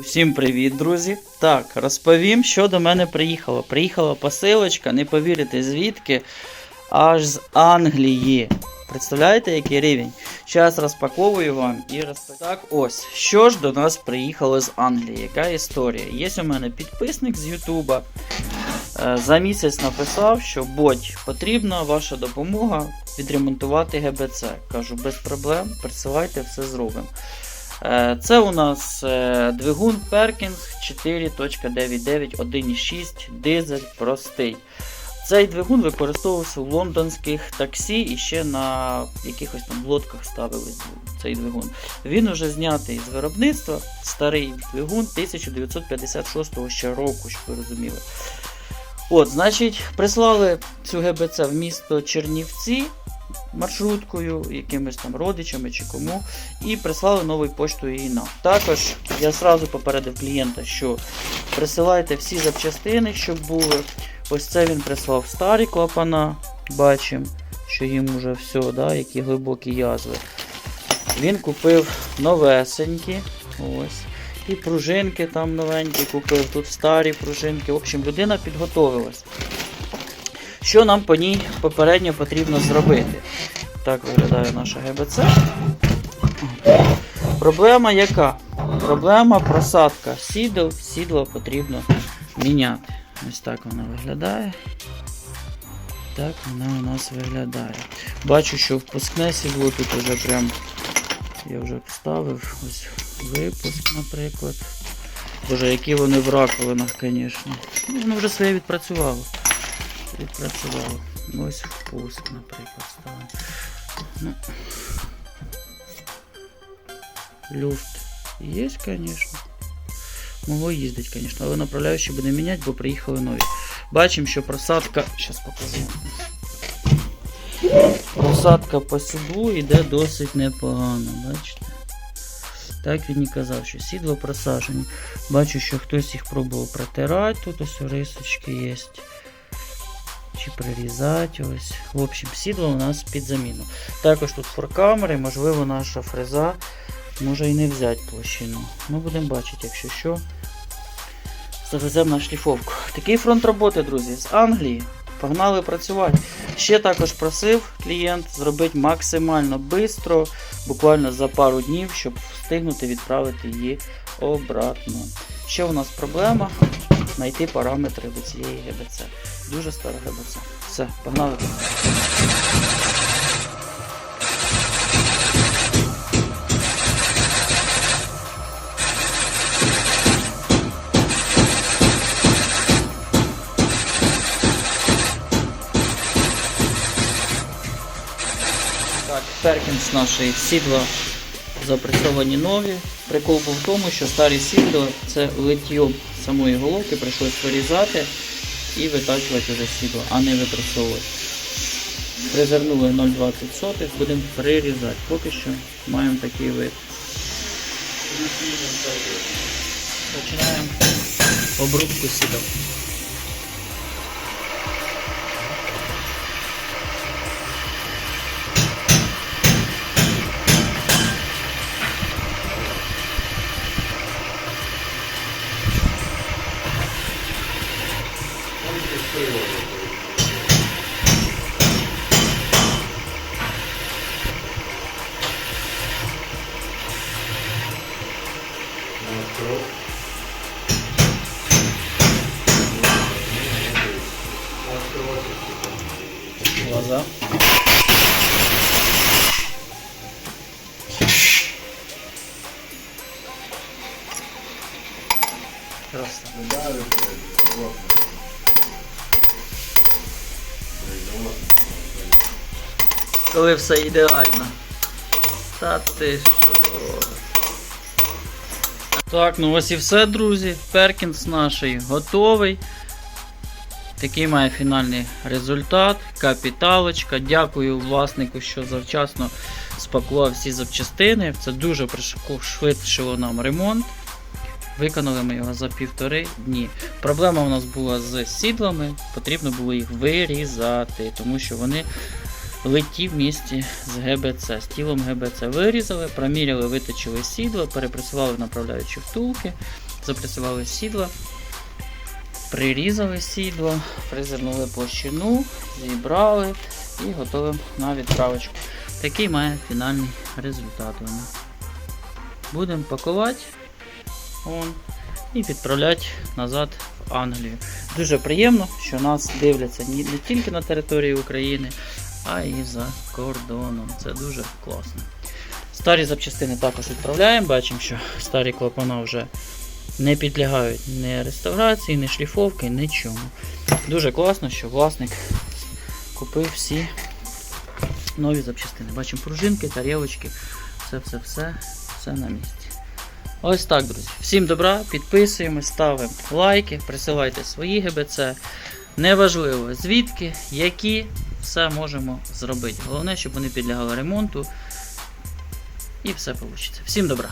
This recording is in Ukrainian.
Усім привіт, друзі! Так, розповім, що до мене приїхало. Приїхала посилочка, не повірите звідки, аж з Англії. Представляєте, який рівень? Зараз розпаковую вам і розповім. Так, ось, що ж до нас приїхало з Англії? Яка історія? Є у мене підписник з Ютуба. Е, За місяць написав, що будь потрібна ваша допомога відремонтувати ГБЦ. Кажу, без проблем, присилайте, все зробимо. Е, Це у нас е, двигун Perkins 4.99 1.6 дизель простий. Цей двигун використовувався в лондонських таксі і ще на якихось там лодках ставили цей двигун. Він уже знятий з виробництва, старий двигун 1956 ще року, щоб ви розуміли. От, значить, прислали цю ГБЦ в місто Чернівці маршруткою, якимись там родичами чи кому, і прислали новою поштою її нам. Також я сразу попередив клієнта, що присилайте всі запчастини, щоб були. Ось це він прислав старі клапана, бачимо, що їм вже все, да, які глибокі язви. Він купив новесенькі. Ось. І пружинки там новенькі купив, тут старі пружинки. В общем, людина підготовилась. Що нам по ній попередньо потрібно зробити? Так виглядає наша ГБЦ. Проблема яка? Проблема просадка сідел, сідло потрібно міняти. Ось так вона виглядає. Так вона у нас виглядає. Бачу, що впускне сідло тут вже прям я вже вставив. Ось випуск, наприклад. Боже, які вони в раковинах, звісно. Ну, воно вже своє відпрацювало. Відпрацювало. Ось впуск, наприклад, ставимо. Ну. Люфт є, звісно. Могло їздити, звісно, але направляючі буде міняти, бо приїхали нові. Бачимо, що просадка. Зараз покажу. Просадка по сідлу йде досить непогано, бачите? Так він і казав, що сідло просажені. Бачу, що хтось їх пробував протирати, тут ось рисочки є. Чи прирізати ось. В общем, сідло у нас під заміну. Також тут форкамери, можливо, наша фреза може і не взяти площину. Ми будемо бачити, якщо що. Завеземо на шліфовку. Такий фронт роботи, друзі, з Англії. Погнали працювати. Ще також просив клієнт зробити максимально швидко, буквально за пару днів, щоб встигнути відправити її обратно. Ще у нас проблема знайти параметри до цієї ГБЦ. Дуже стара ГБЦ. Все, погнали. Перкінс нашої сідла запресовані нові. Прикол був в тому, що старі сідла це лиття самої головки прийшлось вирізати і витачувати вже сідло, а не випресовувати. Призернули 0,20 сотих, будемо прирізати. Поки що маємо такий вид. Починаємо обрубку сідал. Глаза. Просто. Коли все ідеально. Та ти що. Так, ну ось і все, друзі. Перкінс наш готовий. Такий має фінальний результат. Капіталочка. Дякую власнику, що завчасно спакував всі запчастини. Це дуже пришвидшило нам ремонт. Виконали ми його за півтори дні. Проблема у нас була з сідлами, потрібно було їх вирізати, тому що вони леті в місті з ГБЦ. З тілом ГБЦ вирізали, проміряли, виточили сідло, перепресували направляючі втулки. Запрацювали сідла, прирізали сідло, призирнули площину, зібрали і готовимо на відправочку. Такий має фінальний результат. Будемо пакувати он, і відправляти назад в Англію. Дуже приємно, що нас дивляться не тільки на території України, а і за кордоном. Це дуже класно. Старі запчастини також відправляємо. Бачимо, що старі клапана вже не підлягають ні реставрації, ні шліфовки, нічому. Дуже класно, що власник купив всі нові запчастини. Бачимо пружинки, тарілочки, все-все-все, все на місці. Ось так, друзі. Всім добра, підписуємось, ставимо лайки, присилайте свої ГБЦ. Неважливо звідки, які, все можемо зробити. Головне, щоб вони підлягали ремонту. І все вийде. Всім добра!